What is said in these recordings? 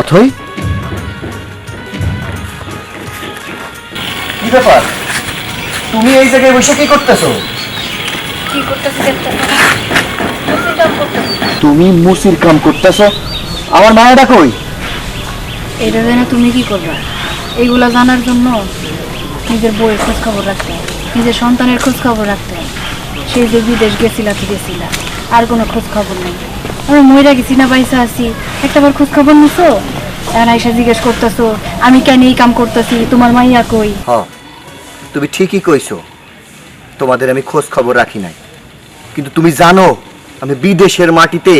অথই? কি ব্যাপার? তুমি এই জায়গায় বসে কি করতেছো? কি করতেছি দেখতে তুমি মুসির কাম করতেছো? আমার মায়েরা কই? এটা জেনে তুমি কি করবে? এইগুলা জানার জন্য নিজের বইয়ের খোঁজ খবর রাখতে হয়, নিজের সন্তানের খোঁজ খবর রাখতে হয়। সেই যে বিদেশ গেছিলা তো গেছিলা। আর কোনো খোঁজ খবর নেই। আমি মহিলা গেছি না বাইসা আছি। একটাবার খোঁজ খবর নিছো? এখন আইসা জিজ্ঞেস করতেছো আমি কেন এই কাম করতেছি? তোমার মাইয়া কই? হ তুমি ঠিকই কইছো। তোমাদের আমি খোঁজ খবর রাখি নাই। কিন্তু তুমি জানো আমি বিদেশের মাটিতে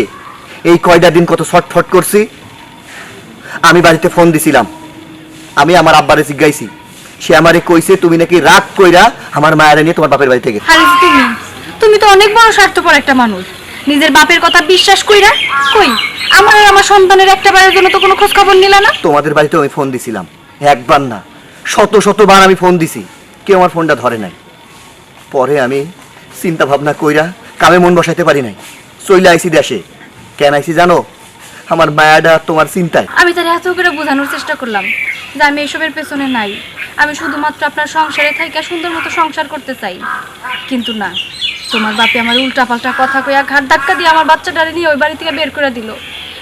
এই কয়টা দিন কত ছটফট করছি? আমি বাড়িতে ফোন দিছিলাম। আমি আমার আব্বারে জিজ্ঞাইছি। সে আমারে কইছে তুমি নাকি রাগ কইরা আমার মায়েরা নিয়ে তোমার বাপের বাড়ি থেকে তুমি তুমি তো অনেক বড় স্বার্থপর একটা মানুষ। নিজের বাপের কথা বিশ্বাস কইরা কই? আমার আর আমার সন্তানের একটা বারের জন্য তো কোনো খোঁজ খবর নিলা না? তোমাদের বাড়িতে আমি ফোন দিছিলাম। একবার না শত শতবার আমি ফোন দিছি। কেউ আমার ফোনটা ধরে নাই। পরে আমি চিন্তা ভাবনা কইরা কামে মন বসাইতে পারি নাই। চইলে আইসি দেশে। কেন আইসি জানো? আমার মায়াডা তোমার চিন্তায়। আমি তার এত করে বোঝানোর চেষ্টা করলাম যে আমি এসবের পেছনে নাই। আমি শুধুমাত্র আপনার সংসারে থাইকা সুন্দর মতো সংসার করতে চাই। কিন্তু না, তোমার বাপে আমার উল্টা পাল্টা কথা কইয়া ঘাট ধাক্কা দিয়ে আমার বাচ্চাটারে নিয়ে ওই বাড়ি থেকে বের করে দিল।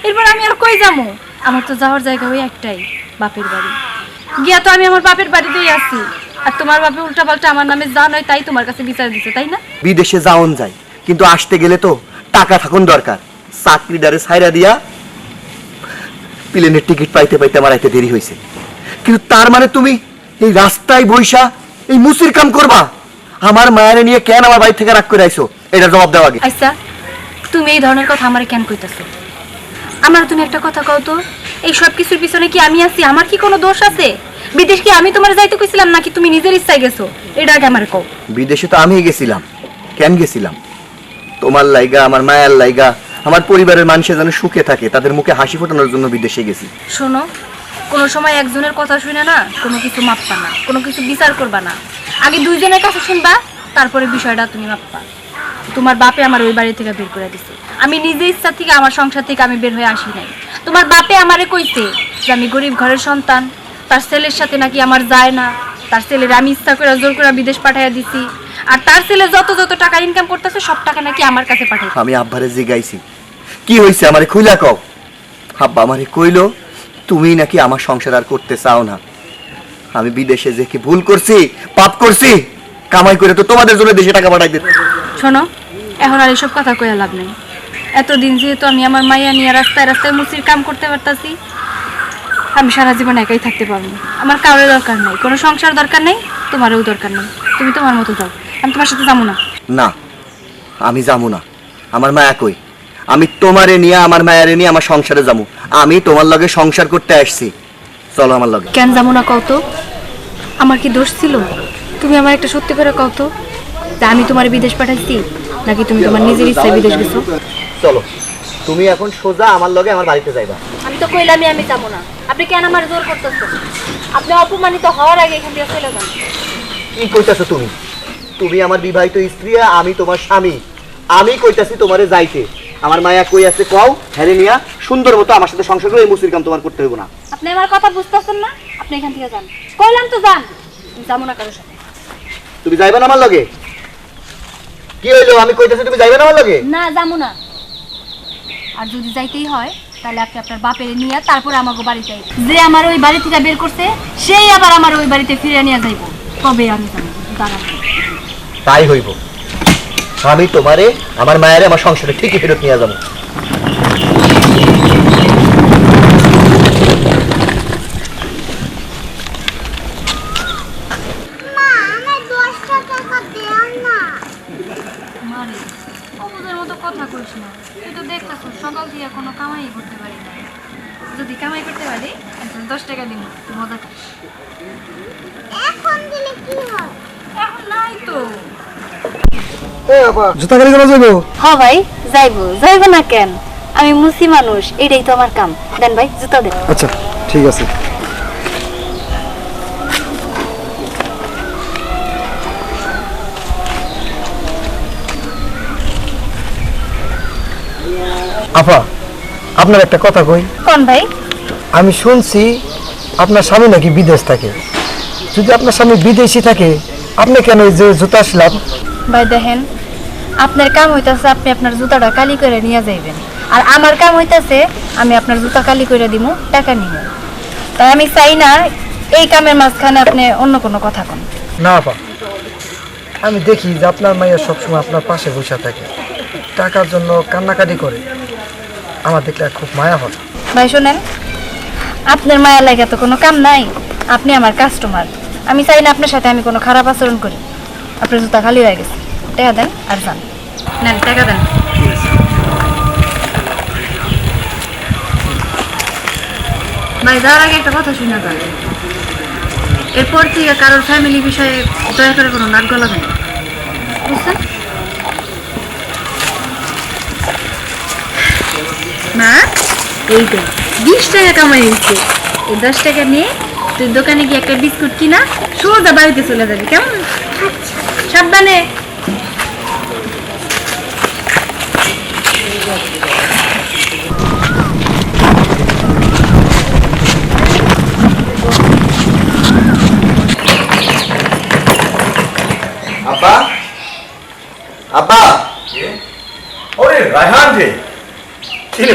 এরপর আমি আর কই যাব আমার তো যাওয়ার জায়গা ওই একটাই, বাপের বাড়ি। গিয়া তো আমি আমার বাপের বাড়িতেই আছি। আর তোমার বাপে উল্টা পাল্টা আমার নামে যা নয় তাই তোমার কাছে বিচার দিছে, তাই না? বিদেশে যাওন যায়, কিন্তু আসতে গেলে তো টাকা থাকুন দরকার। চাকরিদারে সাইরা দিয়া প্লেনের টিকিট পাইতে পাইতে আমার আইতে দেরি হয়েছে কিন্তু তার মানে তুমি এই রাস্তায় বৈশা এই মুসির কাম করবা। আমার মায়ের নিয়ে কেন আমার বাড়ি থেকে রাগ করে আইছো? এটা জবাব দেওয়া আগে। আচ্ছা তুমি এই ধরনের কথা আমার কেন কইতাছো? আমার তুমি একটা কথা কও তো এই সব কিছুর পিছনে কি আমি আছি? আমার কি কোনো দোষ আছে? বিদেশ কি আমি তোমার যাইতে কইছিলাম নাকি তুমি নিজের ইচ্ছায় গেছো? এটা আগে আমার কও। বিদেশে তো আমি গেছিলাম। কেন গেছিলাম? তোমার লাইগা আমার মায়ের লাইগা আমার পরিবারের মানুষের যেন সুখে থাকে তাদের মুখে হাসি ফোটানোর জন্য বিদেশে গেছি। শোনো কোনো সময় একজনের কথা শুনে না, কোনো কিছু মাপবা না, কোনো কিছু বিচার করবা না। আগে দুইজনের কাছে শুনবা, তারপরে বিষয়টা তুমি মাপবা। তোমার বাপে আমার ওই বাড়ি থেকে বের করে দিছে। আমি নিজে ইচ্ছা থেকে আমার সংসার থেকে আমি বের হয়ে আসি নাই। তোমার বাপে আমারে কইছে যে আমি গরিব ঘরের সন্তান, তার ছেলের সাথে নাকি আমার যায় না, তার ছেলের আমি ইচ্ছা করে জোর করে বিদেশ পাঠাইয়া দিছি। আর তার ছেলে যত যত টাকা ইনকাম করতেছে, সব টাকা নাকি আমার কাছে পাঠাই আমি আব্বারে জিগাইছি। কি হয়েছে আমারে খুইলা কও? আব্বা আমারে কইলো তুমি নাকি আমার সংসার আর করতে চাও না। আমি বিদেশে যে কি ভুল করছি পাপ করছি কামাই করে তো তোমাদের জন্য দেশে টাকা পাঠাই দিতে শোনো এখন আর এসব কথা কয়ে লাভ নেই। এতদিন যেহেতু আমি আমার মাইয়া নিয়ে রাস্তায় রাস্তায় মুসির কাম করতে পারতাছি আমি সারা জীবন একাই থাকতে পারব। আমার কারোর দরকার নেই কোনো সংসার দরকার নেই তোমারও দরকার নেই। তুমি তোমার মতো যাও আমি তোমার সাথে যাব না। না আমি যাব না। আমার মায়া কই? আমি তোমারে নিয়ে আমার মায়ারে নিয়ে আমার সংসারে যাব। আমি তোমার লগে সংসার করতে আসছি। চলো আমার লগে। কেন যাব না কত আমার কি দোষ ছিল? তুমি আমার একটা সত্যি করে কত আমি তোমার বিদেশ পাঠাইছি নাকি তুমি তোমার নিজের ইচ্ছায় বিদেশ গেছো? চলো তুমি এখন সোজা আমার লগে আমার বাড়িতে যাইবা। আমি তো কইলামই আমি যাব না। আপনি কেন আমার জোর করতেছেন? আপনি অপমানিত হওয়ার আগে এখান থেকে চলে যান। কি কইতাছো তুমি? তুমি আমার বিবাহিত স্ত্রী আমি তোমার স্বামী। আমি কইতাছি তোমারে যাইতে। আমার মায়া কই আছে কও? হ্যারে নিয়া সুন্দর মতো আমার সাথে সংসার করে এই মুসির কাম তোমার করতে হইব না। আপনি আমার কথা বুঝতেছেন না? আপনি এখান থেকে যান। কইলাম তো যান। আমি যাব না কারোর সাথে। তুমি যাইবে না আমার লগে? কি হইল? আমি কইতাছি তুমি যাইবে না আমার লগে? না যাব না। আর যদি যাইতেই হয় তাহলে আপনি আপনার বাপের নিয়ে তারপরে আমাকে বাড়িতে। যে আমার ওই বাড়ি থেকে বের করছে সেই আবার আমার ওই বাড়িতে ফিরে নিয়ে যাইব। তবে আমি যাব। দাঁড়ান। তাই হইব। আমি তোমারে আমার মায়েরে আমার সংসারে ঠিকই ফেরত নিয়ে যাব। আমার দশটা টাকা দেন না। মারে অবুদের মতো কথা কইস তুই তো দেখতেছ সকাল দিয়ে কোনো কামাই করতে পারি না যদি কামাই করতে পারি দশ টাকা তুই মজা এখন দিলে কি হয়? জুতা গাড়ি করা যাব হ্যাঁ ভাই যাইবো। যাইবো না কেন? আমি মুসি মানুষ এটাই তো আমার কাম। দেন ভাই জুতা দেন। আচ্ছা ঠিক আছে। আফা আপনার একটা কথা কই। কোন ভাই? আমি শুনছি আপনার স্বামী নাকি বিদেশ থাকে। যদি আপনার স্বামী বিদেশি থাকে আপনি কেন এই যে জুতা আসলাম? ভাই দেখেন আপনার কাম হইতাছে আপনি আপনার জুতাটা কালি করে নিয়ে যাইবেন। আর আমার কাম হইতাছে আমি আপনার জুতা কালি করে দিব টাকা নিব তাই আমি চাই না এই কামের মাঝখানে আপনি অন্য কোনো কথা কন। না পা আমি দেখি যে আপনার মাইয়া সবসময় আপনার পাশে বসে থাকে। টাকার জন্য কান্নাকাটি করে। আমার দেখলে খুব মায়া হয়। ভাই শোনেন আপনার মায়া লাগে তো কোনো কাম নাই। আপনি আমার কাস্টমার আমি চাই না আপনার সাথে আমি কোনো খারাপ আচরণ করি। আপনার জুতা খালি হয়ে গেছে। টাকা দেন আর যান। নেন, টাকা দেন। ভাই যাওয়ার আগে একটা কথা শুনে যান এরপর থেকে কারোর ফ্যামিলি বিষয়ে দয়া করে কোনো নাক গলাবেন না। বুঝছেন? মা, এই তো বিশ টাকা কামাই হয়েছে। এই দশ টাকা নিয়ে তুই দোকানে গিয়ে একটা বিস্কুট কিনা সোজা বাড়িতে চলে যাবি কেমন? সাবধানে। আব্বা? আব্বা? ওরে রায়হান রে।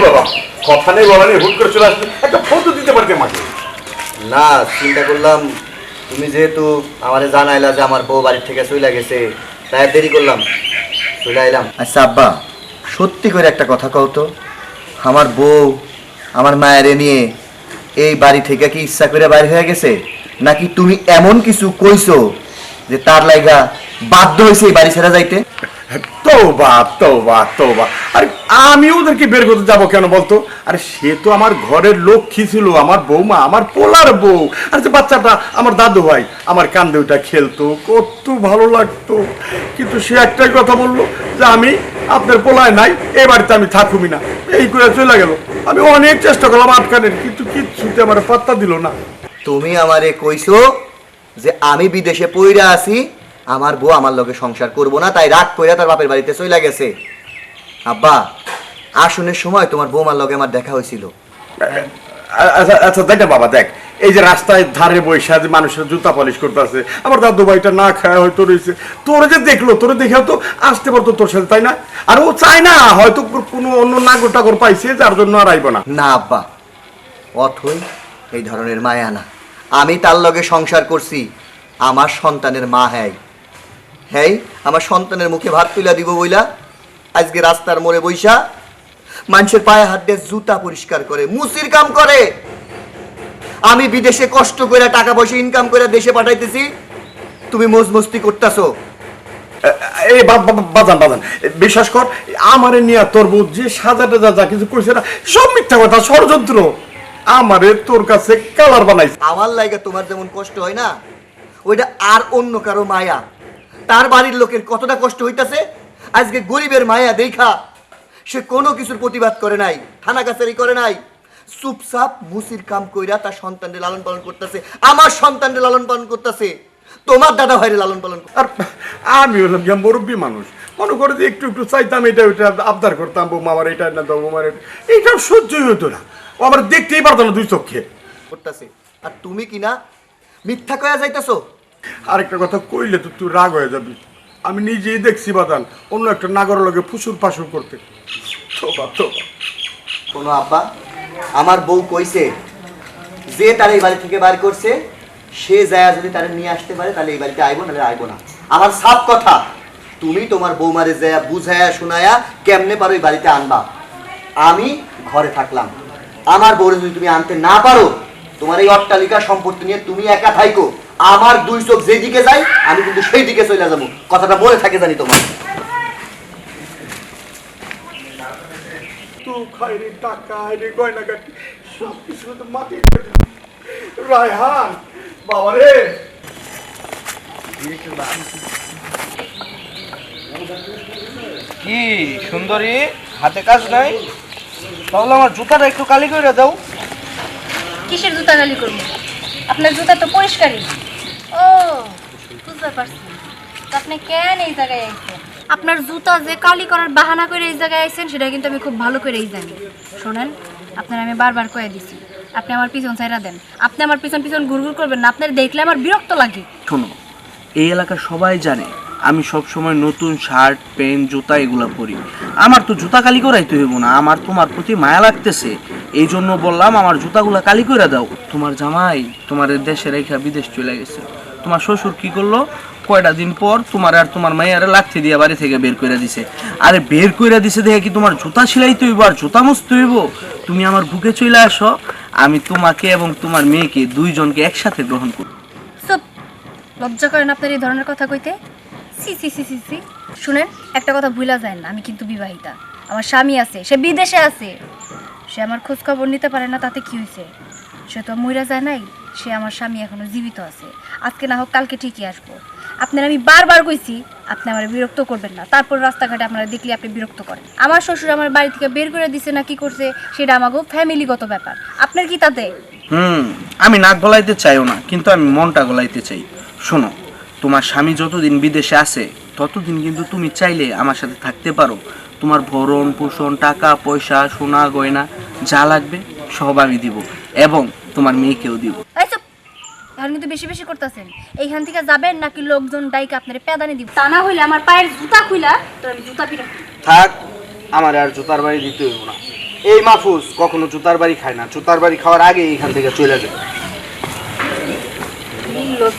বাবা? কথা নেই বাবা নেই হুট করে চলে আসবে একটা ফটো দিতে পারতে মাকে না, চিন্তা করলাম, তুমি যেহেতু আমারে জানাইলা যে আমার বউ বাড়ির থেকে চলে গেছে, তাই দেরি করলাম চলে আইলাম। আচ্ছা আব্বা, সত্যি করে একটা কথা কও তো। আমার বউ, আমার মায়েরে নিয়ে এই বাড়ি থেকে কি ইচ্ছা করে বাইরে হয়ে গেছে? নাকি তুমি এমন কিছু কইছো যে তার লাইগা বাধ্য হয়েছে এই বাড়ি ছেড়ে যাইতে? তৌবা তৌবা তৌবা। আরে, আমি ওদেরকে বের করতে যাব কেন বলতো? আরে, সে তো আমার ঘরের লক্ষ্মী ছিল, আমার বৌমা, আমার পোলার বউ। আর, যে বাচ্চাটা আমার দাদু ভাই, আমার কান্দে ওটা খেলতো, কত ভালো লাগতো। কিন্তু সে একটাই কথা বলল, যে আমি আপনার পোলায় নাই, এ বাড়িতে আমি থাকুমি না। এই করে চলে গেল। আমি অনেক চেষ্টা করলাম আটকানের, কিন্তু কিচ্ছুতে আমার পাত্তা দিল না। তুমি আমারে কইছো যে আমি বিদেশে পইরা আছি আমার বউ আমার লগে সংসার করব না তাই রাগ কইরা তার বাপের বাড়িতে চইলা গেছে। আব্বা আসনের সময় তোমার বৌমার লগে আমার দেখা হয়েছিল আচ্ছা আচ্ছা দেখ বাবা দেখ। এই যে রাস্তায় ধারে বৈশা যে মানুষের জুতা পলিশ করতেছে আমার দাদু ভাইটা না খায় হয়তো রয়েছে তোরে যে দেখল তোরে দেখে তো আসতে পারতো তোর সাথে তাই না? আর ও চায় না হয়তো কোনো অন্য নাগর টাগর পাইছে যার জন্য আর আইব না। না আব্বা। অথই এই ধরনের মায়া না। আমি তার লগে সংসার করছি আমার সন্তানের মা হ্যাঁ হ্যাঁ আমার সন্তানের মুখে ভাত তুলে দিব বইলা। আজকে রাস্তার মোড়ে বইসা মানুষের পায়ে হাত দিয়ে জুতা পরিষ্কার করে মুসির কাম করে। আমি বিদেশে কষ্ট করে টাকা পয়সা ইনকাম করে দেশে পাঠাইতেছি তুমি মজমস্তি করতেছো। এই বাজান বাজান বিশ্বাস কর আমারে নিয়ে তোর বউ যে সাজাটা যা যা কিছু কইছে না সব মিথ্যা কথা ষড়যন্ত্র। আমারে তোর কাছে কালার বানাইছে। আমার লাইগা তোমার যেমন কষ্ট হয় না ওইটা আর অন্য কারও মায়া। তার বাড়ির লোকের কতটা কষ্ট হইতাছে? আজকে গরিবের মায়া দেখা সে কোনো কিছুর প্রতিবাদ করে নাই থানা কাছারি করে নাই। চুপচাপ মুসির কাম কইরা তার সন্তানদের লালন পালন করতেছে আমার সন্তানদের লালন পালন করতেছে তোমার দাদা ভাইরে লালন পালন। আর আমি হলাম গিয়া মুরব্বী মানুষ। মনে করে যে একটু একটু চাইতাম এটা ওইটা আবদার করতাম বৌমা আমার এটা না দাও বৌমার এটা। সহ্যই হতো না। ও আমার দেখতেই পারতো না দুই চোখে। করতেছে। আর তুমি কি না মিথ্যা কয়া যাইতেছো? আরেকটা কথা কইলে তো তুই রাগ হয়ে যাবি। আমি নিজেই দেখছি বাদান, অন্য একটা নাগর লগে ফুসুর ফাসুর করতে। কোনো আব্বা, আমার বউ কইছে, যে তার এই বাড়ি থেকে বার করছে, সে যায় যদি তারা নিয়ে আসতে পারে, তাহলে এই বাড়িতে আইবো, নাহলে আইবো না। আমার সাফ কথা, তুমি তোমার বৌমারে যায় বুঝায়া শোনায়া কেমনে পারো এই বাড়িতে আনবা? আমি ঘরে থাকলাম। আমার বউরে যদি তুমি আনতে না পারো, তোমার এই অট্টালিকা সম্পত্তি নিয়ে তুমি একা থাইকো। আমার দুই চোখ যেদিকে যায় আমি কিন্তু সেই দিকে চলে যাব। কথাটা মনে থাকে জানি তোমার। তো খাই টাকা রে গয়না সব কিছু তো মাটি রায়হান বাবা রে কি সুন্দরী হাতে কাজ নাই? তাহলে আমার জুতাটা একটু কালি করে দাও। কিসের জুতা গালি করব? আপনার জুতা তো পরিষ্কারই। ও আপনি কেন এই আপনার জুতা যে কালি করার বাহানা করে এই জায়গায় আইছেন, সেটা কিন্তু আমি খুব ভালো করেই জানি। শোনেন, আপনার আমি বারবার কয়ে দিছি, আপনি আমার পিছন ছাইরা দেন। আপনি আমার পিছন পিছন ঘুরঘুর করবেন না, আপনার দেখলে আমার বিরক্ত লাগে। শোনো, এই এলাকার সবাই জানে আমি সব সময় নতুন শার্ট, প্যান্ট, জুতা এগুলো পরি। আমার তো জুতা কালি করাইতে হইব না, আমার তোমার প্রতি মায়া লাগতেছে। এই জন্য বললাম, আমার জুতাগুলো কালি করে দাও। তোমার জামাই তোমার দেশে রেখা বিদেশ চলে গেছে। তোমার শ্বশুর কি করল? কয়টা দিন পর তোমার আর তোমার মাইয়ারে লাথি দিয়ে বাড়ি থেকে বের করে দিছে। আরে বের করে দিছে দেখে কি তোমার জুতা সেলাইতে হইব আর জুতা মুছতে হইব তুমি আমার বুকে চলে আসো। আমি তোমাকে এবং তোমার মেয়েকে দুইজনকে একসাথে গ্রহণ সব লজ্জা করেন আপনার এই ধরনের কথা কইতে? সি সি সি সি সি। শুনেন, একটা কথা ভুলা যায় না, আমি কিন্তু বিবাহিতা। আমার স্বামী আছে, সে বিদেশে আছে। সে আমার খোঁজ খবর নিতে পারে না, তাতে কি হয়েছে সে তো মইরা যায় নাই। সে আমার স্বামী এখনও জীবিত আছে। আজকে না হোক কালকে ঠিকই আসব। আপনার আমি বারবার কইছি, আপনি আমার বিরক্ত করবেন না। তারপর রাস্তাঘাটে আপনারা দেখলে আপনি বিরক্ত করেন। আমার শ্বশুর আমার বাড়ি থেকে বের করে দিছে না কি করছে, সেটা আমাকে ফ্যামিলিগত ব্যাপার। আপনার কি তাতে? হুম, আমি নাক গলাইতে চাইও না, কিন্তু আমি মনটা গলাইতে চাই। শোনো, তোমার স্বামী যতদিন বিদেশে আছে, ততদিন কিন্তু তুমি চাইলে আমার সাথে থাকতে পারো। তোমার ভরণ পোষণ, টাকা, পয়সা, সোনা, গয়না, যা লাগবে সব আমি দিব, এবং তোমার মেয়েকেও দিব। চুপ কিন্তু বেশি বেশি করতেছেন। এইখান থেকে যাবেন নাকি লোকজন ডাইকে আপনার পেদানি দিব? তা না হইলে আমার পায়ের জুতা খুইলা তো আমি জুতা পিটা থাক আমার আর জুতার বাড়ি দিতে হইব না। এই মাহফুজ কখনো জুতার বাড়ি খায় না। জুতার বাড়ি খাওয়ার আগে এইখান থেকে চলে যায়। নির্লজ্জ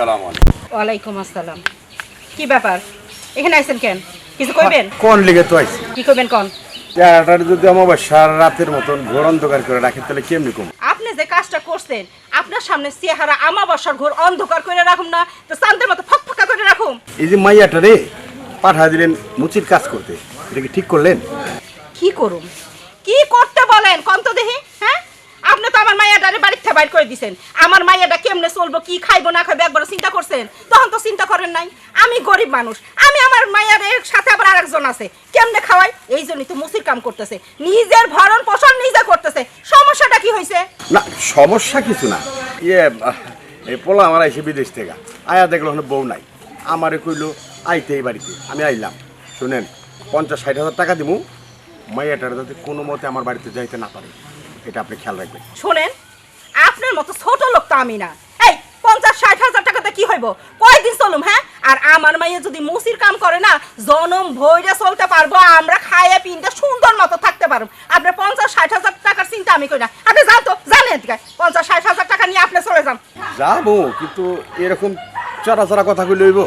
বেহায়া জানি কোথাকার। শরম হয় না, এইগুলা। সালাম আলাইকুম। ওয়ালাইকুম আসসালাম। কি ব্যাপার? এখানে আইছেন কেন? কিছু কইবেন? কোন লিগে তো আইছি? কি কইবেন কোন? চেহারাটার যদি আমার সারা রাতের মতন ঘোর অন্ধকার করে রাখেন তাহলে কেমনি কম? আপনি যে কাজটা করছেন আপনার সামনে চেহারা আমাবস্যার ঘোর অন্ধকার করে রাখুন না তো শান্তের মতো ফকফকা করে রাখুন এই যে মাইয়াটা রে পাঠা দিলেন মুচির কাজ করতে এটা কি ঠিক করলেন? কি করুন কি করতে বলেন? কোন তো দেখি আপনি তো আমার মাইয়াটারে বাড়ির থেকে বাইর করে দিছেন। আমার মাইয়াটা কেমনে চলবো, কি খাইবো, না খাইবো একবার চিন্তা করছেন? তখন তো চিন্তা করেন নাই। আমি গরিব মানুষ। আমি আমার মাইয়ারের সাথে আবার আরেকজন আছে। কেমনে খাওয়াই? এই জন্যই তো মুসির কাম করতেছে। নিজের ভরণ পোষণ নিজে করতেছে। সমস্যাটা কি হয়েছে না, সমস্যা কিছু না। ইয়ে এই পোলা আমার আইসে বিদেশ থেকে। আয়া দেখল ওখানে বউ নাই। আমারে কইলো, আইতে এই বাড়িতে। আমি আইলাম। শুনেন, পঞ্চাশ ষাট হাজার টাকা দিমু। মাইয়াটার যাতে কোনো মতে আমার বাড়িতে যাইতে না পারে। এটা আপনি খেয়াল রাখবেন। শোনেন আপনার মতো ছোট লোক তো আমি না। এই পঞ্চাশ ষাট হাজার টাকাতে কি হইব? কয়দিন চলুম হ্যাঁ? আর আমার মাইয়া যদি মুসির কাম করে না জনম ভৈরে চলতে পারব আমরা খাইয়ে পিনতে সুন্দর মতো থাকতে পারব। আপনার পঞ্চাশ ষাট হাজার টাকার চিন্তা আমি করি না। আপনি যান তো জানেন এদিকে। পঞ্চাশ ষাট হাজার টাকা নিয়ে আপনি চলে যান। যাব কিন্তু এরকম চড়া চড়া কথা কই লইব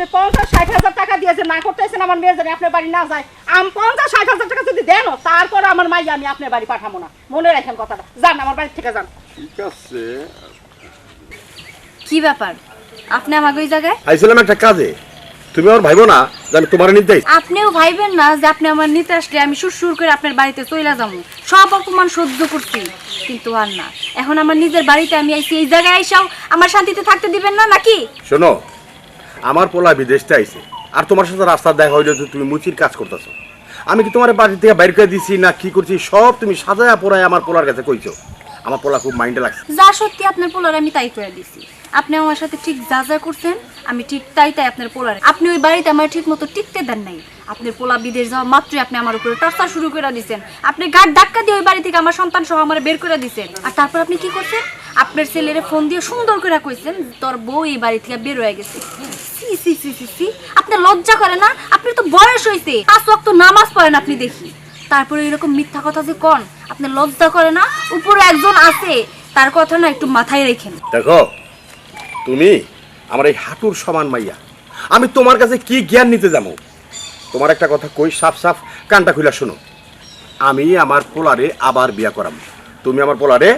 আপনি পঞ্চাশ ষাট হাজার টাকা দিয়ে যে না করতেছেন আমার মেয়ে জানি আপনার বাড়ি না যায় আম পঞ্চাশ ষাট হাজার টাকা যদি দেন তারপর আমার মাইয়া আমি আপনার বাড়ি পাঠাবো না। মনে রাখেন কথাটা। যান আমার বাড়ি থেকে যান। ঠিক আছে। কি ব্যাপার? আপনি আমাকে ওই জায়গায়? আইছিলাম একটা কাজে। তুমি আমার ভাইবো না যে আমি তোমার নিতে আইছি। আপনিও ভাইবেন না যে আপনি আমার নিতে আসলে আমি সুর করে আপনার বাড়িতে চলে যাব। সব অপমান সহ্য করছি। কিন্তু আর না। এখন আমার নিজের বাড়িতে আমি আইছি এই জায়গায় আইসাও আমার শান্তিতে থাকতে দিবেন না নাকি? শোনো আমার পোলা বিদেশতে আইছে। আর তোমার সাথে রাস্তা দেখা হইলে যে তুমি মুচির কাজ করতেছো। আমি কি তোমার বাড়ি থেকে বাইর করে দিছি না কি করছি? সব তুমি সাজায়া পড়ায় আমার পোলার কাছে কইছো। আমার পোলা খুব মাইন্ডে লাগছে। যা সত্যি আপনার পোলার আমি তাই করে দিছি। আপনি আমার সাথে ঠিক যা যা করছেন, আমি ঠিক তাই তাই আপনার পোলার। আপনি ওই বাড়িতে আমার ঠিক মতো টিকতে দেন নাই। আপনার পোলা বিদেশ যাওয়া মাত্রই আপনি আমার উপরে টর্চার শুরু করে দিয়েছেন আপনি গাড় ধাক্কা দিয়ে ওই বাড়ি থেকে আমার সন্তান সহ আমার বের করে দিয়েছেন আর তারপর আপনি কি করছেন? আপনার ছেলেরে ফোন দিয়ে সুন্দর করে কইছেন, তোর বউ এই বাড়ি থেকে বের হয়ে গেছে। আপনি লজ্জা করে না? আপনি তো বয়স হয়েছে পাঁচ ওয়াক্ত নামাজ পড়েন আপনি দেখি। তারপরে এরকম মিথ্যা কথা যে কন, আপনি লজ্জা করে না? উপরে একজন আছে, তার কথা না একটু মাথায় রেখেন। দেখো, তুমি আমার এই হাঁটুর সমান মাইয়া। আমি তোমার কাছে কি জ্ঞান নিতে যাব? তোমার একটা কথা কই, সাফ সাফ, কানটা খুলে শোনো। আমি আমার পোলারে আবার বিয়া করাম। তুমি আমার পোলারে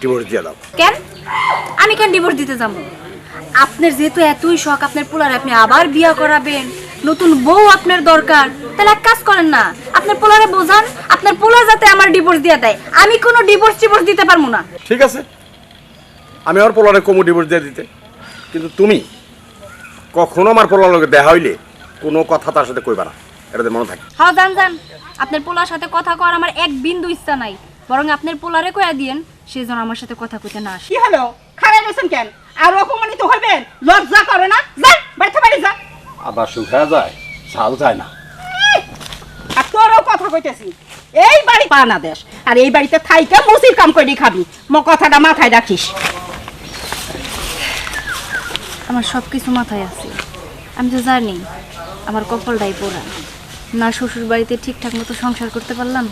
ডিভোর্স দিয়ে দাও। কেন? আমি কেন ডিভোর্স দিতে যাব? আপনার যেহেতু এতই শখ আপনার পোলার আপনি আবার বিয়া করাবেন নতুন বউ আপনার দরকার তাহলে এক কাজ করেন না আপনার পোলারে বোঝান আপনার পোলা যাতে আমার ডিভোর্স দিয়ে দেয়। আমি কোনো ডিভোর্স টিভোর্স দিতে পারব না। ঠিক আছে। আমি আমার পোলারে কমু ডিভোর্স দিয়ে দিতে। কিন্তু তুমি কখনো আমার পোলার লগে দেখা হইলে কোনো কথা তার সাথে কইবা না। এটাতে মনে থাকে। হ্যাঁ জান জান। আপনার পোলার সাথে কথা কর আমার এক বিন্দু ইচ্ছা নাই। বরং আপনার পোলারে কয়া দিয়েন সে যেন আমার সাথে কথা কইতে না আসে। কি হলো? খারাপ রয়েছেন কেন? আর অপমানিত হইবেন? লজ্জা করে না? যা বাড়িতে বাড়ি যা। আবার শুকা যায়? ঝাল যায় না। আর তোরও কথা কইতেছি। এই বাড়ি বাংলাদেশ আর এই বাড়িতে থাইকা মসির কাম করে খাবি। মো কথাটা মাথায় রাখিস। আমার সব কিছু মাথায় আছে। আমি তো জানি আমার কপালটাই পোড়া। না শ্বশুর বাড়িতে ঠিকঠাক মতো সংসার করতে পারলাম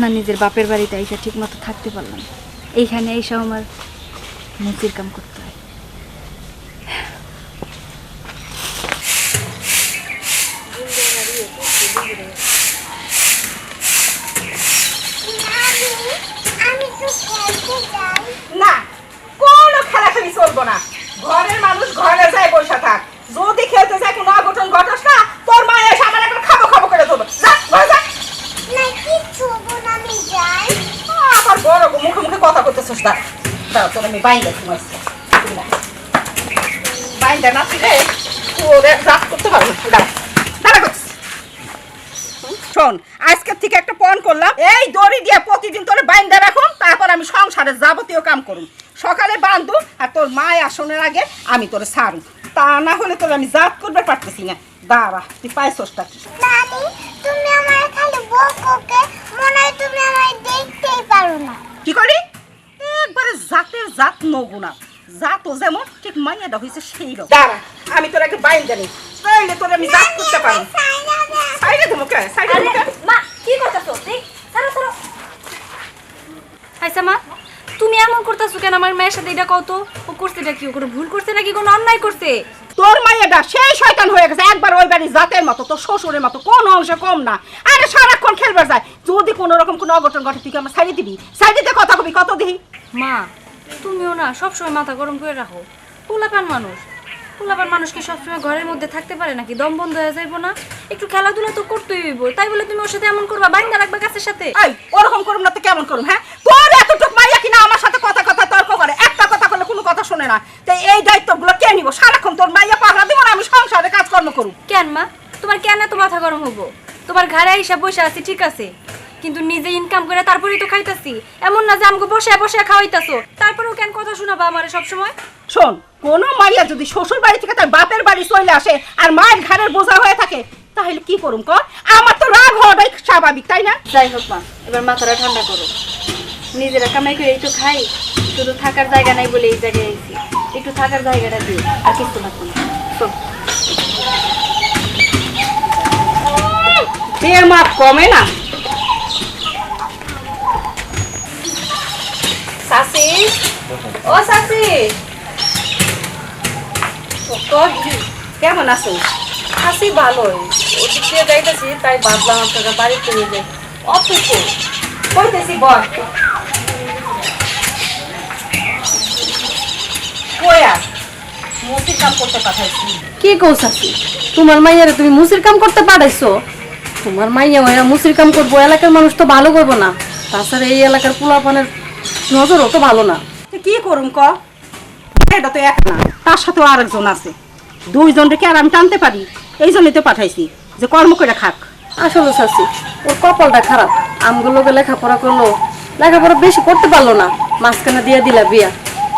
না নিজের বাপের বাড়িতে এসে ঠিক মতো থাকতে পারলাম। এইখানে এসে আমার মুচির কাম করতে হয়। আমি তো খেলতে যাই না কোনো খেলাখেলি চলবো না। ঘরের মানুষ ঘরে যায় বসে থাক। যদি খেলতে যায় কোনো অঘটন ঘটস না তোর মা এসে আমার এখন খাব খাব করে দেবো যা ঘরে যা। না কিচ্ছু বোন আমি যাই আবার বড় মুখে মুখে কথা করতেছিস দাঁড়া। দাঁড়া, তোর আমি বাইন্দা ঘুমাইছি বাইন্দা না ফিরে তোরে রাত করতে পারব না। দাঁড়া। দাঁড়া করছিস শোন, আজকের থেকে একটা পণ করলাম। এই দড়ি দিয়ে প্রতিদিন তোরে বাইন্দা রাখুন তারপর আমি সংসারের যাবতীয় কাম করুন সকালে বান্ধু আর তোর মায় আসনের আগে আমি তোরে ছাড়ু তা না হলে তোর আমি জাত করবে পারতেছি না। দাঁড়া, তুই পাইছসটা কি? তুমি আমার খালি বকোকে মনে হয় তুমি আমায় দেখতেই পারো না। কি করি? একবারে জাতের জাত নগুনা জাতও যেমন ঠিক মাইয়াটা হয়েছে সেই রকম দাঁড়া আমি তোর আগে বাইন জানি। তাইলে তোর আমি জাত করতে পারো সাইডে দেবো কে? সাইডে মা কি দেখ আচ্ছা মা তুমি এমন করতেছো কেন? আমার মায়ের সাথে এটা কত ও করছে এটা কি? ও কোনো ভুল করছে নাকি? কোনো অন্যায় করছে? তোর মাইয়াটা সেই শয়তান হয়ে গেছে। একবার ওই বাড়ির জাতের মতো তোর শ্বশুরের মতো কোন অংশে কম না। আরে সারাক্ষণ খেলবার যায়। যদি কোনো রকম কোনো অঘটন ঘটে তুই আমার সাইডে দিবি? সাইডে দিয়ে কথা কবি কত দিই? মা তুমিও না সবসময় মাথা গরম করে রাখো। পোলাপান মানুষ। পোলাপান মানুষকে সবসময় ঘরের মধ্যে থাকতে পারে নাকি? দম বন্ধ হয়ে যাইবো না? একটু খেলাধুলা তো করতেই হইব। তাই বলে তুমি ওর সাথে এমন করবা? বাইন্দা রাখবা গাছের সাথে? ওরকম করুম না তো কেমন করুম হ্যাঁ? তোর এতটুক মাইয়া কিনা আমার সাথে কথা কথা কথা শোনে না। তো এই দায়িত্বগুলো কে নিব? সারাক্ষণ তোর মাইয়া পাহারা দিব না আমি সংসারে কাজকর্ম করুম। কেন মা? তোমার কেন এত মাথা গরম হব তোমার ঘরে আইসা বসে আছি ঠিক আছে? কিন্তু নিজে ইনকাম করে তারপরেই তো খাইতাছি। এমন না যে আমাকে বসে বসে খাওয়াইতাছো। তারপরেও কেন কথা শোনাবা আমারে সব সময় শোন কোন মাইয়া যদি শ্বশুর বাড়ি থেকে তার বাপের বাড়ি চলে আসে আর মায়ের ঘরের বোঝা হয়ে থাকে তাহলে কি করুম কর? আমার তো রাগ হওয়াটাই স্বাভাবিক তাই না? যাই হোক মা এবার মাথাটা ঠান্ডা করো। নিজেরা কামাই করে তো খাই, শুধু থাকার জায়গা নাই বলে এই জায়গায় আইছি। একটু থাকার জায়গাটা দিও, আর কিছু না। চল। মাপ কমে না। সাসি? ও সাসি? কেমন আছো? ওদিক দিয়ে যাইতেছি, তাই ভাবলাম আপনারা বাড়িতে নিয়ে যাই। অপেক্ষ কইতেছি বল কই আর মসির কাম করতে পাঠাইছি। কি কৌসাছি তোমার মাইয়ারে তুমি মুসির কাম করতে পারাইছো তোমার মাইয়া মাইয়া মুসির কাম করব এলাকার মানুষ তো ভালো করব না। তাছাড়া এই এলাকার পোলাপানের নজরও তো ভালো না। কি করুম ক? এটা তো এক না তার সাথেও আরেকজন আছে। দুইজনকে কি আর আমি টানতে পারি? এই জন্যই তো পাঠাইছি যে কর্ম করে খাক। আসলে চাচি ওর কপালটা খারাপ। আমগুলোকে লেখাপড়া করল লেখাপড়া বেশি করতে পারল না। মাঝখানে দিয়ে দিলা বিয়া।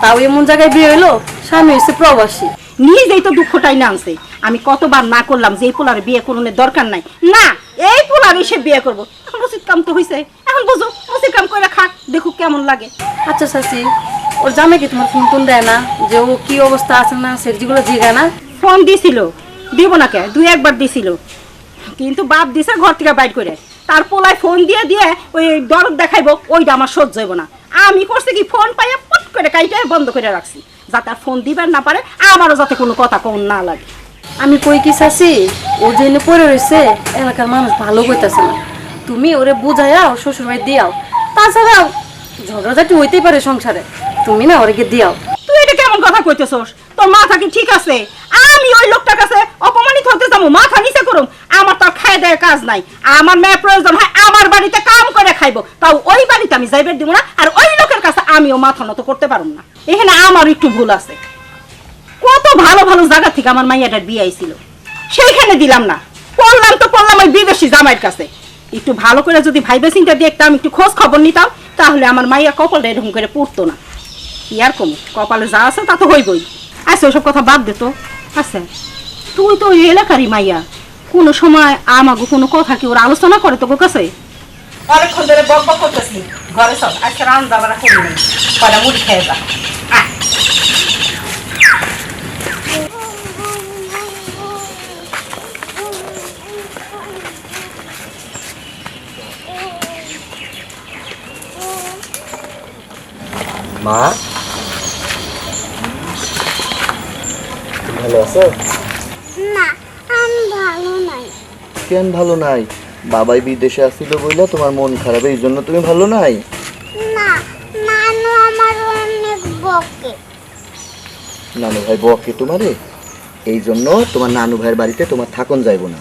তাও এমন জায়গায় বিয়ে হইল? স্বামী হচ্ছে প্রবাসী। নিজেই তো দুঃখটাই না আনছে আমি কতবার না করলাম যে এই পোলার বিয়ে করণের দরকার নাই। না এই পোলার সে বিয়ে করব। এখন উচিত কাম তো হয়েছে এখন বুঝো উচিত কাম করে খাক দেখুক কেমন লাগে। আচ্ছা চাচি ওর জামে কি তোমার ফোন টোন দেয় না? যে ও কি অবস্থা আছে না সে যেগুলো জিগায় না? ফোন দিছিল। দিব না কে? দুই একবার দিছিল। কিন্তু বাপ দিছে ঘর থেকে বাইর করে। তার পোলায় ফোন দিয়ে দিয়ে ওই দরদ দেখাইবো ওইটা আমার সহ্য হইব না। আমি করছি কি ফোন পাইয়া পট করে কাইটা বন্ধ করে রাখছি। যাতে আর ফোন দিবার না পারে আমারও যাতে কোনো কথা কোন না লাগে। আমি কই কি চাচি ও যেন পড়ে রয়েছে এলাকার মানুষ ভালো কইতাছে না। তুমি ওরে বুঝাইয়া ওর শ্বশুর বাড়ি দিয়াও। তাছাড়াও ঝগড়াঝাটি হইতেই পারে সংসারে। তুমি না ওরে গিয়ে দিয়াও। তুই এটা কেমন কথা কইতেছস? তোর মাথা কি ঠিক আছে? আমি ওই লোকটার কাছে অপমানিত হতে যাব মাথা নিচে করুম আমার তো খায় দেয় কাজ নাই। আমার মেয়ে প্রয়োজন হয় আমার বাড়িতে কাম করে খাইবো। তাও ওই বাড়িতে আমি যাইবার দিব না, আর ওই লোকের কাছে আমিও মাথা নত করতে পারুম না। এখানে আমার একটু ভুল আছে। কত ভালো ভালো জায়গা থেকে আমার মাইয়াটার বিয়ে আইছিল। সেইখানে দিলাম না। পড়লাম তো পড়লাম ওই বিদেশি জামাইয়ের কাছে। একটু ভালো করে যদি ভাইবে চিন্তা দেখতাম একটু খোঁজ খবর নিতাম, তাহলে আমার মাইয়া কপালটা এরকম করে পড়তো না। কি আর কম, কপালে যা আছে তা তো হইবই। আচ্ছা ওইসব কথা বাদ দে তো। আচ্ছা তুই তো ওই এলাকারই মাইয়া। কোনো সময় আমাকে কোনো কথা কি ওরা আলোচনা করে তোর কাছে? অনেকক্ষণ ধরে বক বক করতেছি। ঘরে সব আজকে রান্না বান্না করি নাই। কয়টা মুড়ি খেয়ে যা। মা? ভালো আছো না আমি ভালো নাই কেন ভালো নাই। বাবাই বিদেশে আসছিল বইলা তোমার মন খারাপ এই জন্য তুমি ভালো নাই? না নানু আমার অনেক বকে। নানু ভাই বকে তোমারে? এই জন্য তোমার নানু ভাইয়ের বাড়িতে তোমার থাকন যাইব না।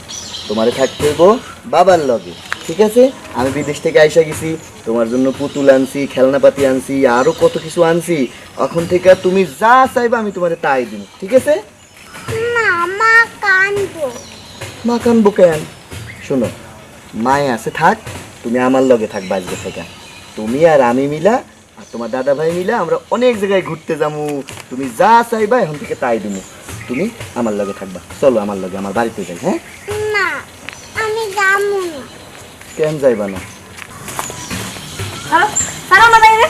তোমারে থাকতে হইব বাবার লগে ঠিক আছে? আমি বিদেশ থেকে আইসা গেছি তোমার জন্য পুতুল আনছি খেলনাপাতি আনছি আরও কত কিছু আনছি। এখন থেকে তুমি যা চাইবা আমি তোমারে তাই দিব ঠিক আছে? না মা কানবো। মা কানবো কেন? শোনো মায়ে আছে থাক তুমি আমার লগে থাক বাজবে থেকে। তুমি আর আমি মিলা আর তোমার দাদা ভাই মিলা আমরা অনেক জায়গায় ঘুরতে যাব তুমি যা চাইবা এখন থেকে তাই দিব তুমি আমার লগে থাকবা। চলো আমার লগে আমার বাড়িতে যাই হ্যাঁ? না আমি যাব না। কেন যাইবা না? ছাড়ো না বাইরে।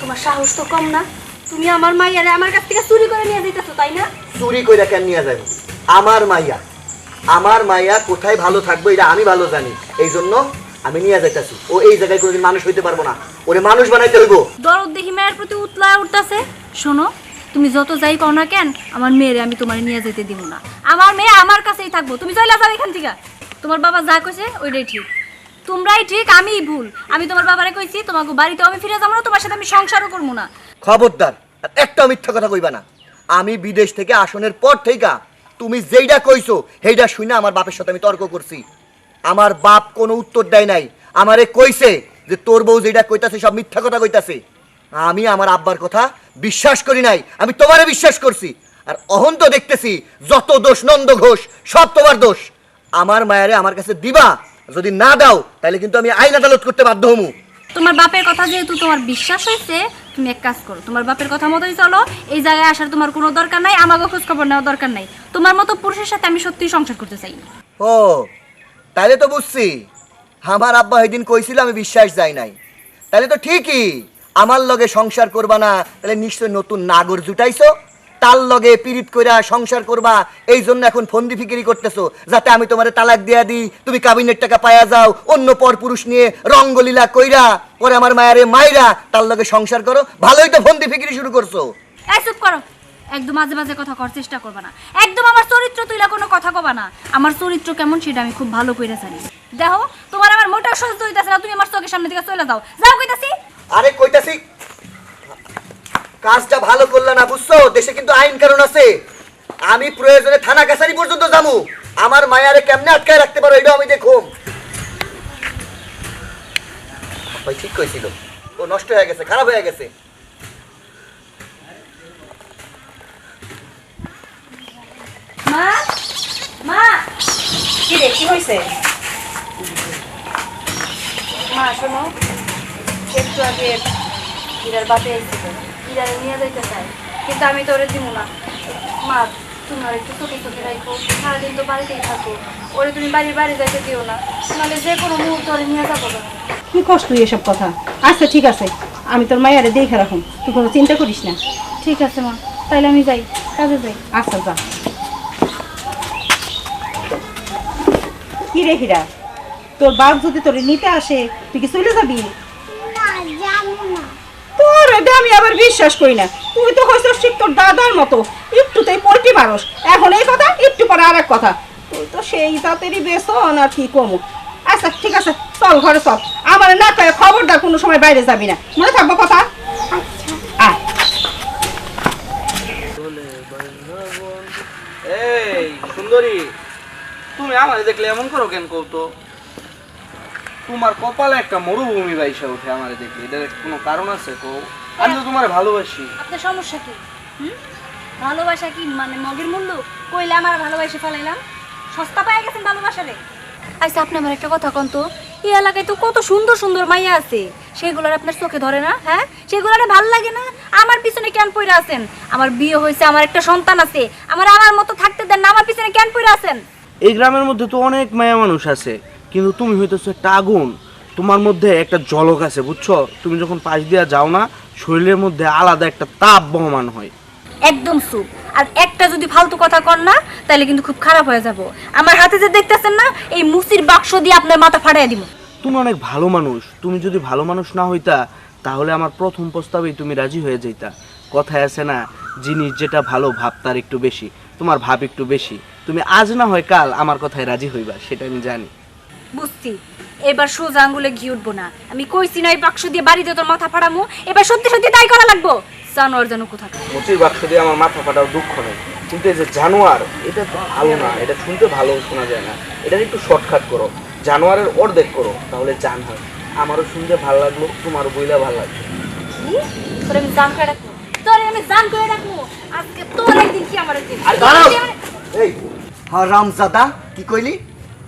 তোমার সাহস তো কম না। তুমি আমার মাইয়ারে আমার কাছ থেকে চুরি করে নিয়ে যেতেছো তাই না? চুরি কইরা কেন নিয়ে যাইব? আমার মাইয়া। আমার মাইয়া কোথায় ভালো থাকব এটা আমি ভালো জানি। এই জন্য আমি নিয়ে যাইতাছি। ও এই জায়গায় কোনোদিন মানুষ হইতে পারব না। ওরে মানুষ বানাইতে হইব। দরদ দেখি মায়ের প্রতি উতলা উঠতেছে। শোনো তুমি যত যাই কও না কেন আমার মেয়েরে আমি তোমার নিয়ে যেতে দিব না। আমার মেয়ে আমার কাছেই থাকব। তুমি চলে যাও এখান থেকে। তোমার বাবা যা কইছে ওইটাই ঠিক। তোমরাই ঠিক আমিই ভুল। আমি তোমার বাবারে কইছি তোমাকে বাড়িতে আমি ফিরে যাব না তোমার সাথে আমি সংসারও করব না। খবরদার একটা মিথ্যা কথা কইবা না। আমি বিদেশ থেকে আসনের পর থেকে তুমি যেইটা কইছো সেইটা শুনে আমার বাপের সাথে আমি তর্ক করছি। আমার বাপ কোনো উত্তর দেয় নাই। আমারে কইছে যে তোর বউ যেটা কইতাছে সব মিথ্যা কথা কইতাছে। আমি আমার আব্বার কথা বিশ্বাস করি নাই। আমি তোমারে বিশ্বাস করছি। আর অহন তো দেখতেছি যত দোষ নন্দ ঘোষ, সব তোমার দোষ। আমার মায়ারে আমার কাছে দিবা, যদি না দাও তাহলে কিন্তু আমি আইন আদালত করতে বাধ্য হমু। তোমার বাপের কথা যেহেতু তোমার বিশ্বাস হয়েছে, তুমি এক কাজ করো, তোমার বাপের কথা মতোই চলো, এই জায়গায় আসার তোমার কোনো দরকার নাই আমাকে খোঁজ খবর নেওয়ার দরকার নাই। তোমার মতো পুরুষের সাথে আমি সত্যিই সংসার করতে চাই ও তাহলে তো বুঝছি। আমার আব্বা সেদিন কইছিল আমি বিশ্বাস যাই নাই। তাহলে তো ঠিকই, আমার লগে সংসার করবা না তাহলে নিশ্চয় নতুন নাগর জুটাইছো। তার লগে পিরিত কইরা সংসার করবা এই জন্য এখন ফন্দি ফিকিরি করতেছো যাতে আমি তোমারে তালাক দিয়া দিই তুমি কাবিনের টাকা পায়া যাও অন্য পর পুরুষ নিয়ে রঙ্গলীলা কইরা পরে আমার মায়ারে মাইরা তার লগে সংসার করো ভালোই তো ফন্দি ফিকিরি শুরু করছ। এই চুপ করো। একদম মাঝে মাঝে কথা করার চেষ্টা করবা না। একদম আমার চরিত্র তুইলা কোনো কথা কবা না। আমার চরিত্র কেমন সেটা আমি খুব ভালো কইরা জানি। দেখো তোমার আমার মোটা সহ্য হইতাছে না তুমি আমার চোখের সামনে থেকে চলে যাও। যাও কইতাছি। আরে কইতাছি কাজটা ভালো করলে না, বুঝছ? দেশে কিন্তু আইন কারণ আছে। আমি প্রয়োজনে থানা কাছারি পর্যন্ত যাব। আমার মায়ারে কেমনে আটকায় রাখতে পারো, এটাও আমি দেখুম। ঠিক কইছিল। ও নষ্ট হয়ে গেছে, খারাপ হয়ে গেছে। মা মা, কি রে, কি হয়েছে মা, শোনো, একটু আগে ইরার বাপে এসেছিল নিয়ে যাইতে কিন্তু আমি তো ওরে দিব না। মা একটু চোখে চোখে রাখো সারাদিন তো বাড়িতেই থাকো ওরে তুমি বাড়ির বাইরে যাইতে দিও না নাহলে যে কোনো মুহূর্তে ওরে নিয়ে যাব না। কি কষ্ট এসব কথা? আচ্ছা ঠিক আছে আমি তোর মায়ারে দেখে রাখুন তুই কোনো চিন্তা করিস না। ঠিক আছে মা তাইলে আমি যাই কাজে যাই। আচ্ছা যা। কি রে হীরা? তোর বাপ যদি তোরে নিতে আসে তুই কি চলে যাবি? আমি আবার বিশ্বাস করি না। তুই তো ঠিক তোর দাদার মতো। একটুতেই মানুষ। এখন এই কথা, একটু পরে আর কথা। তুই তো সেই বেসন আর কি কমু আচ্ছা ঠিক আছে, চল ঘরে চল। আমার না খবরদার কোনো সময় বাইরে যাবি না। মনে থাকব কথা? এই, সুন্দরী, তুমি আমারে দেখলে এমন করো কেন কৌতো? তোমার কপালে একটা মরুভূমি বাইসা উঠে আমারে দেখলে। এটার কোনো কারণ আছে কো? আমি তো তোমার ভালোবাসি। আপনার সমস্যা কি? ভালোবাসা কি মানে মগের মূল্য? কইলে আমার ভালোবাসে ফেলাইলাম। সস্তা গেছেন আচ্ছা আপনি আমার একটা কথা কন তো। এই এলাকায় তো কত সুন্দর সুন্দর মাইয়া আছে। সেগুলোর আপনার চোখে ধরে না হ্যাঁ? সেগুলোর ভালো লাগে না? আমার পিছনে কেন পড়ে আছেন? আমার বিয়ে হয়েছে আমার একটা সন্তান আছে। আমার আমার মতো থাকতে দেন না আমার পিছনে কেন পড়ে আছেন? এই গ্রামের মধ্যে তো অনেক মায়া মানুষ আছে কিন্তু তুমি হইতেছো একটা আগুন। তোমার মধ্যে একটা জলক আছে বুঝছ? তুমি যখন পাশ দিয়া যাও না শরীরের মধ্যে আলাদা একটা তাপ বহমান হয়। একদম সুপ আর একটা যদি ফালতু কথা কর না তাহলে কিন্তু খুব খারাপ হয়ে যাব। আমার হাতে যে দেখতেছেন না এই মুসির বাক্স দিয়ে আপনার মাথা ফাটাই দিব। তুমি অনেক ভালো মানুষ। তুমি যদি ভালো মানুষ না হইতা তাহলে আমার প্রথম প্রস্তাবেই তুমি রাজি হয়ে যাইতা। কথায় আছে না জিনিস যেটা ভালো ভাব তার একটু বেশি। তোমার ভাব একটু বেশি। তুমি আজ না হয় কাল আমার কথায় রাজি হইবা সেটা আমি জানি। বুঝছি। এবার সোজা আঙ্গুলে ঘি উঠবো না। আমি কইছি না এই বাক্স দিয়ে বাড়িতে তোর মাথা ফাড়ামু এবার সত্যি সত্যি তাই করা লাগবো। জানোয়ার যেন কোথা মুচির বাক্স দিয়ে আমার মাথা ফাটার দুঃখ নেই। কিন্তু এই যে জানোয়ার এটা তো ভালো না। এটা শুনতে ভালো শোনা যায় না। এটা একটু শর্টকাট করো। জানোয়ারের অর্ধেক করো তাহলে জান হয়। আমারও শুনতে ভালো লাগল তোমারও বইলা ভালো লাগল। তোর আমি জান করে রাখব? তোর আমি জান করে রাখব? আজকে তোর একদিন কি আমার একদিন? আর দাঁড়াও! এই! হারামজাদা কি কইলি?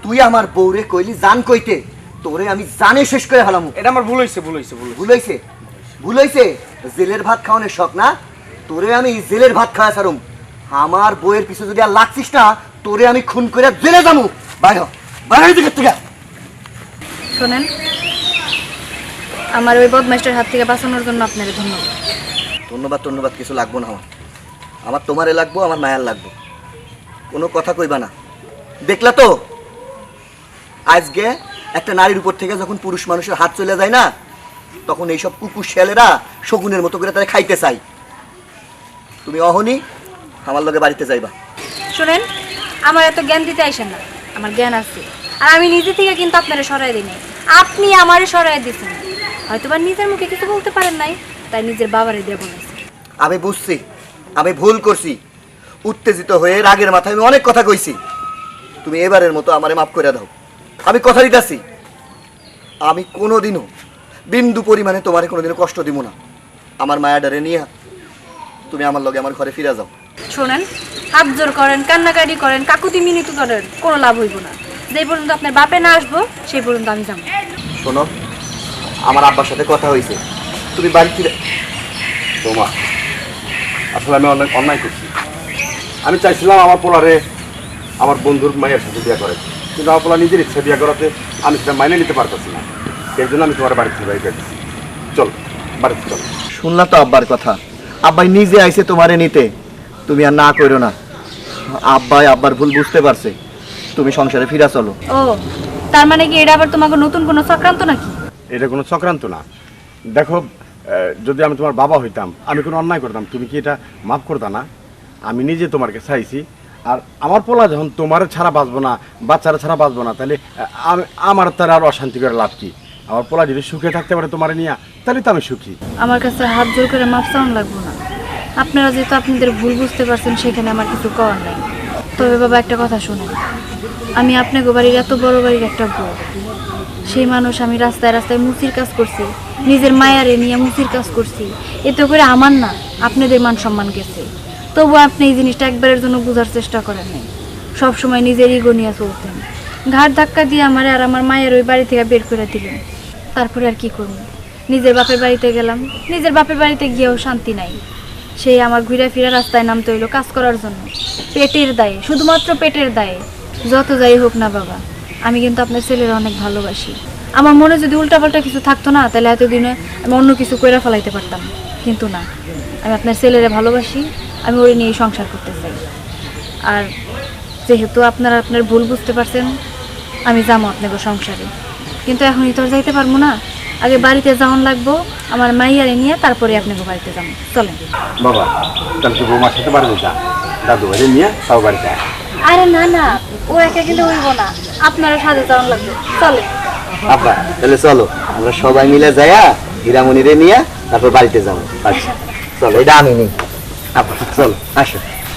তুই আমার বউরে কইলি জান কইতে। তোরে আমি জানে শেষ করে ফেলাম। এটা আমার ভুল হয়েছে ভুল হয়েছে ভুল ভুল হইছে? ভুল হইছে? জেলের ভাত খাওয়ানোর শখ না? তোরে আমি জেলের ভাত খাওয়া ছাড়ুম। আমার বইয়ের পিছু যদি আর লাগছিস না তোরে আমি খুন করে জেলে যাব বাইর হ, বাইর হই দিকে থেকে। শোনেন আমার ওই বদমাস্টার হাত থেকে বাঁচানোর জন্য আপনার ধন্যবাদ। ধন্যবাদ ধন্যবাদ কিছু লাগবো না আমার। আমার তোমারে লাগবো আমার মায়ার লাগবো। কোনো কথা কইবা না। দেখলা তো? আজকে একটা নারীর উপর থেকে যখন পুরুষ মানুষের হাত চলে যায় না তখন এইসব কুকুর শেলেরা শকুনের মতো করে তারা খাইতে চাই তুমি অহনি আমার লগে বাড়িতে যাইবা। শোনেন আমার এত জ্ঞান দিতে আইসেন না। আমার জ্ঞান আছে। আর আমি নিজে থেকে কিন্তু আপনারা সরাই দিই আপনি আমারে সরাই দিয়েছেন হয়তো বা নিজের মুখে কিছু বলতে পারেন নাই তাই নিজের বাবারে দিয়ে বলেছেন আমি বুঝছি আমি ভুল করছি। উত্তেজিত হয়ে রাগের মাথায় আমি অনেক কথা কইছি। তুমি এবারের মতো আমারে মাফ করে দাও। আমি কথা দিতেছি। আমি কোনোদিনও বিন্দু পরিমাণে তোমারে কোনোদিনও কষ্ট দিব না। আমার মায়াডারে নিয়ে তুমি আমার লগে আমার ঘরে ফিরে যাও। শোনেন হাত জোর করেন কান্নাকাটি করেন কাকুতি মিনিটু করেন কোনো লাভ হইব না। যেই পর্যন্ত আপনার বাপে না আসব সেই পর্যন্ত আমি যাব। শোনো আমার আব্বার সাথে কথা হয়েছে তুমি বাড়ি ফিরে তোমা আসলে আমি অনেক অন্যায় করছি। আমি চাইছিলাম আমার পোলারে আমার বন্ধুর মায়ের সাথে বিয়ে করে কিন্তু আমার পোলা নিজের ইচ্ছা বিয়ে করাতে আমি সেটা মাইনে নিতে পারতেছি না। এর জন্য আমি তোমার বাড়ি থেকে বাড়ি পেয়েছি চল বাড়িতে চল। শুনলা তো আব্বার কথা। আব্বাই নিজে আইছে তোমারে নিতে। তুমি আর না করো না। আব্বাই আব্বার ভুল বুঝতে পারছে। তুমি সংসারে ফিরা চলো। ও তার মানে কি এটা আবার তোমাকে নতুন কোনো চক্রান্ত নাকি? এটা কোনো চক্রান্ত না। দেখো যদি আমি তোমার বাবা হইতাম আমি কোনো অন্যায় করতাম তুমি কি এটা মাফ করতা না? আমি নিজে তোমাকে চাইছি আর আমার পোলা যখন তোমার ছাড়া বাঁচবো না, বাচ্চারা ছাড়া বাঁচবো না, তাহলে আমার তার আর অশান্তি করে লাভ কি? আমার পোলা যদি সুখে থাকতে পারে তোমার নিয়ে, তাহলে তো আমি সুখী। আমার কাছে হাত জোর করে মাপ চাউন লাগবো না। আপনারা যেহেতু আপনাদের ভুল বুঝতে পারছেন, সেখানে আমার কিছু করার নাই। তবে বাবা, একটা কথা শুনুন। আমি আপনাকে বাড়ির এত বড় বাড়ির একটা বউ। সেই মানুষ আমি রাস্তায় রাস্তায় মুচির কাজ করছি। নিজের মায়ারে নিয়ে মুচির কাজ করছি। এতে করে আমার না আপনাদের মান সম্মান গেছে। তবু আপনি এই জিনিসটা একবারের জন্য বোঝার চেষ্টা করেন নাই। সবসময় নিজের ইগো নিয়ে চলতেন। ঘাট ধাক্কা দিয়ে আমার আর আমার মায়ের ওই বাড়ি থেকে বের করে দিলেন। তারপরে আর কি করব? নিজের বাপের বাড়িতে গেলাম। নিজের বাপের বাড়িতে গিয়েও শান্তি নাই। সেই আমার ঘুরে ফিরে রাস্তায় নামতে হইল কাজ করার জন্য। পেটের দায়ে, শুধুমাত্র পেটের দায়ে। যত যাই হোক না বাবা, আমি কিন্তু আপনার ছেলের অনেক ভালোবাসি। আমার মনে যদি উল্টাপাল্টা কিছু থাকতো না, তাহলে এতদিনে আমি অন্য কিছু করে ফেলাইতে পারতাম। কিন্তু না, আমি আপনার ছেলেরে ভালোবাসি। আমি ওই নিয়ে সংসার করতে চাই আর যেহেতু আপনারা আপনার ভুল বুঝতে পারছেন আমি যাব আপনাকে সংসারে। কিন্তু এখনই তো আর যাইতে পারব না। আগে বাড়িতে যাওয়ান লাগবো আমার মাইয়ারে নিয়ে তারপরে আপনাকে বাড়িতে যাব। চলেন। বাবা তাহলে বৌমার সাথে বাড়ি যা। দাদু ভাই নিয়ে তাও বাড়িতে আরে না না ও একা গেলে হইব না। আপনারা সাথে যাওয়ান লাগবে। চলেন। আব্বা তাহলে চলো। আমরা সবাই মিলে যাইয়া হীরামণিরে নিয়ে তারপর বাড়িতে যাব। আচ্ছা চলো এটা আমি নেই। চলো আসো।